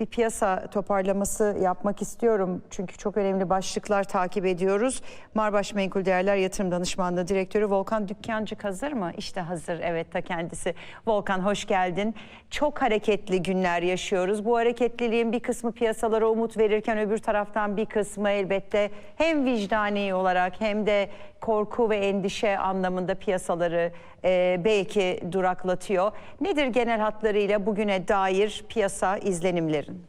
bir piyasa toparlaması yapmak istiyorum. Çünkü çok önemli başlıklar takip ediyoruz. Marbaş Menkul Değerler Yatırım Danışmanlığı Direktörü Volkan Dükkancık hazır mı? İşte hazır. Evet ta kendisi. Volkan hoş geldin. Çok hareketli günler yaşıyoruz. Bu hareketliliğin bir kısmı piyasalara umut verirken öbür taraftan bir kısmı elbette hem vicdani olarak hem de korku ve endişe anlamında piyasaları e, belki duraklatıyor. Nedir genel hatlarıyla bugüne dair piyasa izlenimlerin?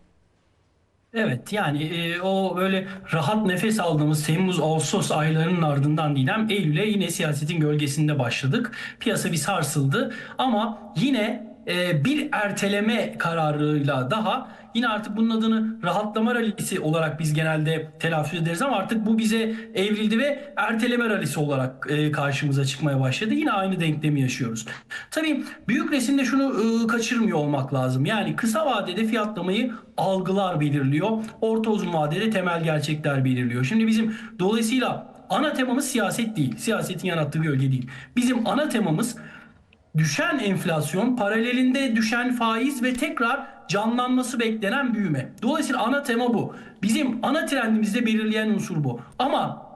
Evet yani e, o böyle rahat nefes aldığımız Temmuz Ağustos aylarının ardından Didem Eylül'e yine siyasetin gölgesinde başladık. Piyasa bir sarsıldı ama yine e, bir erteleme kararıyla daha yine artık bunun adını rahatlama rallisi olarak biz genelde telaffuz ederiz ama artık bu bize evrildi ve erteleme rallisi olarak e, karşımıza çıkmaya başladı. Yine aynı denklemi yaşıyoruz. Tabii büyük resimde şunu e, kaçırmıyor olmak lazım. Yani kısa vadede fiyatlamayı algılar belirliyor. Orta uzun vadede temel gerçekler belirliyor. Şimdi bizim dolayısıyla ana temamız siyaset değil. Siyasetin yarattığı gölge değil. Bizim ana temamız düşen enflasyon, paralelinde düşen faiz ve tekrar canlanması beklenen büyüme. Dolayısıyla ana tema bu. Bizim ana trendimizde belirleyen unsur bu. Ama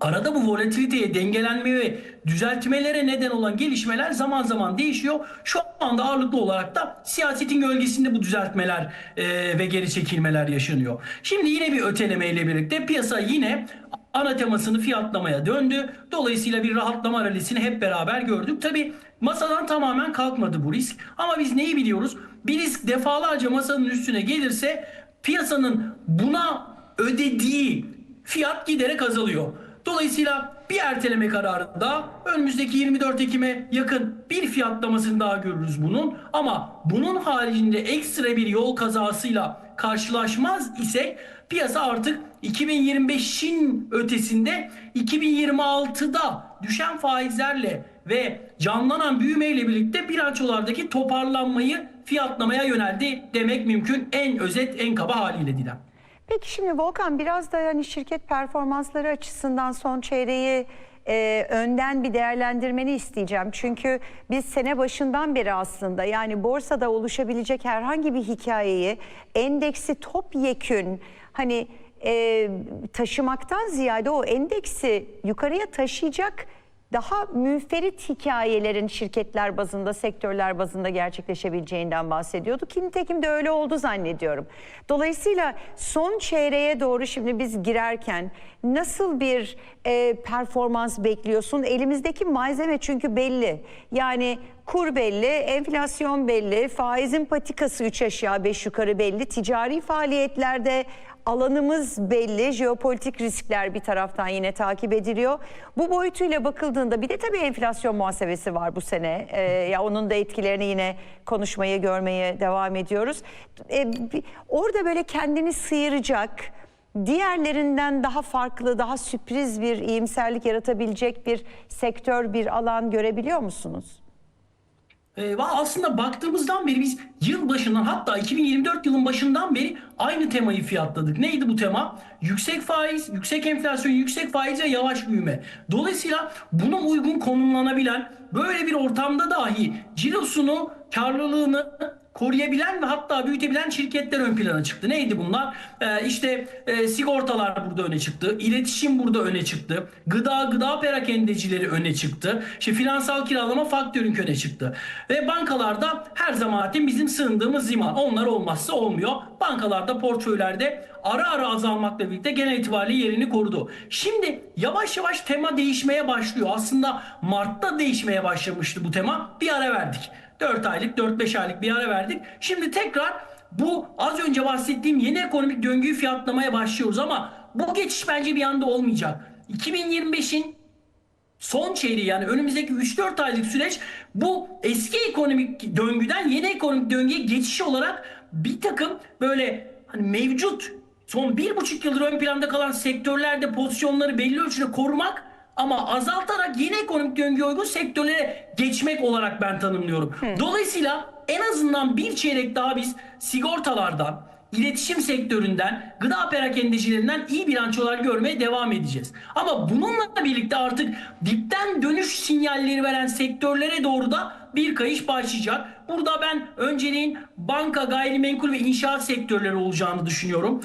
arada bu volatiliteye, dengelenme ve düzeltmelere neden olan gelişmeler zaman zaman değişiyor. Şu anda ağırlıklı olarak da siyasetin gölgesinde bu düzeltmeler e, ve geri çekilmeler yaşanıyor. Şimdi yine bir ötelemeyle birlikte piyasa yine ana temasını fiyatlamaya döndü. Dolayısıyla bir rahatlama rallisini hep beraber gördük. Tabi masadan tamamen kalkmadı bu risk. Ama biz neyi biliyoruz? Bir risk defalarca masanın üstüne gelirse piyasanın buna ödediği fiyat giderek azalıyor. Dolayısıyla bir erteleme kararında önümüzdeki 24 Ekim'e yakın bir fiyatlamasını daha görürüz bunun. Ama bunun haricinde ekstra bir yol kazasıyla karşılaşmaz isek piyasa artık 2025'in ötesinde 2026'da düşen faizlerle ve canlanan büyümeyle birlikte bilançolardaki toparlanmayı fiyatlamaya yöneldi demek mümkün. En özet, en kaba haliyle Didem. Peki şimdi Volkan biraz da yani şirket performansları açısından son çeyreği e, önden bir değerlendirmeni isteyeceğim. Çünkü biz sene başından beri aslında yani borsada oluşabilecek herhangi bir hikayeyi endeksi topyekün hani e, taşımaktan ziyade o endeksi yukarıya taşıyacak daha müferit hikayelerin şirketler bazında, sektörler bazında gerçekleşebileceğinden bahsediyorduk. Ki nitekim de öyle oldu zannediyorum. Dolayısıyla son çeyreğe doğru şimdi biz girerken nasıl bir e, performans bekliyorsun? Elimizdeki malzeme çünkü belli. Yani kur belli, enflasyon belli, faizin patikası 3 aşağı 5 yukarı belli. Ticari faaliyetlerde alanımız belli, jeopolitik riskler bir taraftan yine takip ediliyor. Bu boyutuyla bakıldığında bir de tabii enflasyon muhasebesi var bu sene. Ee, ya onun da etkilerini yine konuşmaya, görmeye devam ediyoruz. Ee, orada böyle kendini sıyıracak, diğerlerinden daha farklı, daha sürpriz bir iyimserlik yaratabilecek bir sektör, bir alan görebiliyor musunuz? Ee, aslında baktığımızdan beri biz yıl başından hatta 2024 yılın başından beri aynı temayı fiyatladık. Neydi bu tema? Yüksek faiz, yüksek enflasyon, yüksek faiz ve yavaş büyüme. Dolayısıyla buna uygun konumlanabilen böyle bir ortamda dahi cirosunu, karlılığını koruyabilen ve hatta büyütebilen şirketler ön plana çıktı. Neydi bunlar? Ee, işte e, sigortalar burada öne çıktı. İletişim burada öne çıktı. Gıda, gıda perakendecileri öne çıktı. İşte finansal kiralama faktörün öne çıktı. Ve bankalarda her zaman bizim sığındığımız liman. Onlar olmazsa olmuyor. Bankalarda portföylerde ara ara azalmakla birlikte genel itibariyle yerini korudu. Şimdi yavaş yavaş tema değişmeye başlıyor. Aslında Mart'ta değişmeye başlamıştı bu tema. Bir ara verdik. 4 aylık 4-5 aylık bir ara verdik. Şimdi tekrar bu az önce bahsettiğim yeni ekonomik döngüyü fiyatlamaya başlıyoruz ama bu geçiş bence bir anda olmayacak. 2025'in son çeyreği yani önümüzdeki 3-4 aylık süreç bu eski ekonomik döngüden yeni ekonomik döngüye geçiş olarak bir takım böyle hani mevcut son bir buçuk yıldır ön planda kalan sektörlerde pozisyonları belli ölçüde korumak ama azaltarak yeni ekonomik döngüye uygun sektörlere geçmek olarak ben tanımlıyorum. Hı. Dolayısıyla en azından bir çeyrek daha biz sigortalardan, iletişim sektöründen, gıda perakendecilerinden iyi bilançolar görmeye devam edeceğiz. Ama bununla birlikte artık dipten dönüş sinyalleri veren sektörlere doğru da bir kayış başlayacak. Burada ben önceliğin banka, gayrimenkul ve inşaat sektörleri olacağını düşünüyorum.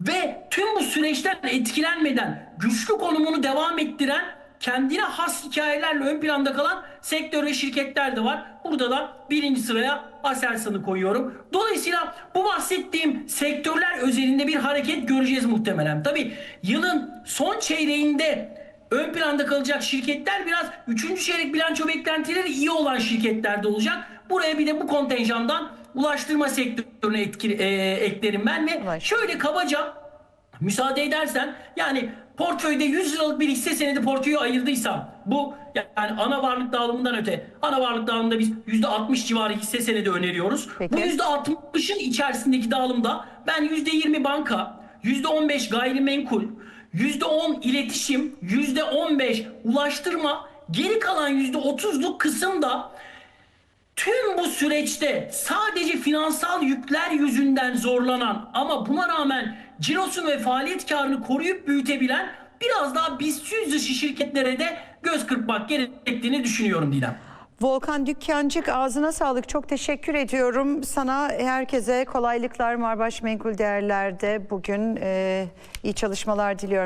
Ve tüm bu süreçten etkilenmeden güçlü konumunu devam ettiren kendine has hikayelerle ön planda kalan sektör ve şirketler de var. Burada da birinci sıraya Aselsan'ı koyuyorum. Dolayısıyla bu bahsettiğim sektörler özelinde bir hareket göreceğiz muhtemelen. Tabii yılın son çeyreğinde ön planda kalacak şirketler biraz 3. çeyrek bilanço beklentileri iyi olan şirketlerde olacak. Buraya bir de bu kontenjandan ulaştırma sektörüne etki, e, eklerim ben ve Ulaş. şöyle kabaca müsaade edersen yani portföyde 100 liralık bir hisse senedi portföyü ayırdıysam bu yani ana varlık dağılımından öte ana varlık dağılımında biz %60 civarı hisse senedi öneriyoruz. Peki. Bu %60'ın içerisindeki dağılımda ben %20 banka, %15 gayrimenkul, %10 iletişim, %15 ulaştırma, geri kalan %30'luk kısımda süreçte sadece finansal yükler yüzünden zorlanan ama buna rağmen cirosu ve faaliyet karını koruyup büyütebilen biraz daha BIST 100 dışı şirketlere de göz kırpmak gerektiğini düşünüyorum Didem. Volkan Dükkancık ağzına sağlık. Çok teşekkür ediyorum. Sana herkese kolaylıklar Marbaş Menkul Değerler'de bugün e, iyi çalışmalar diliyorum.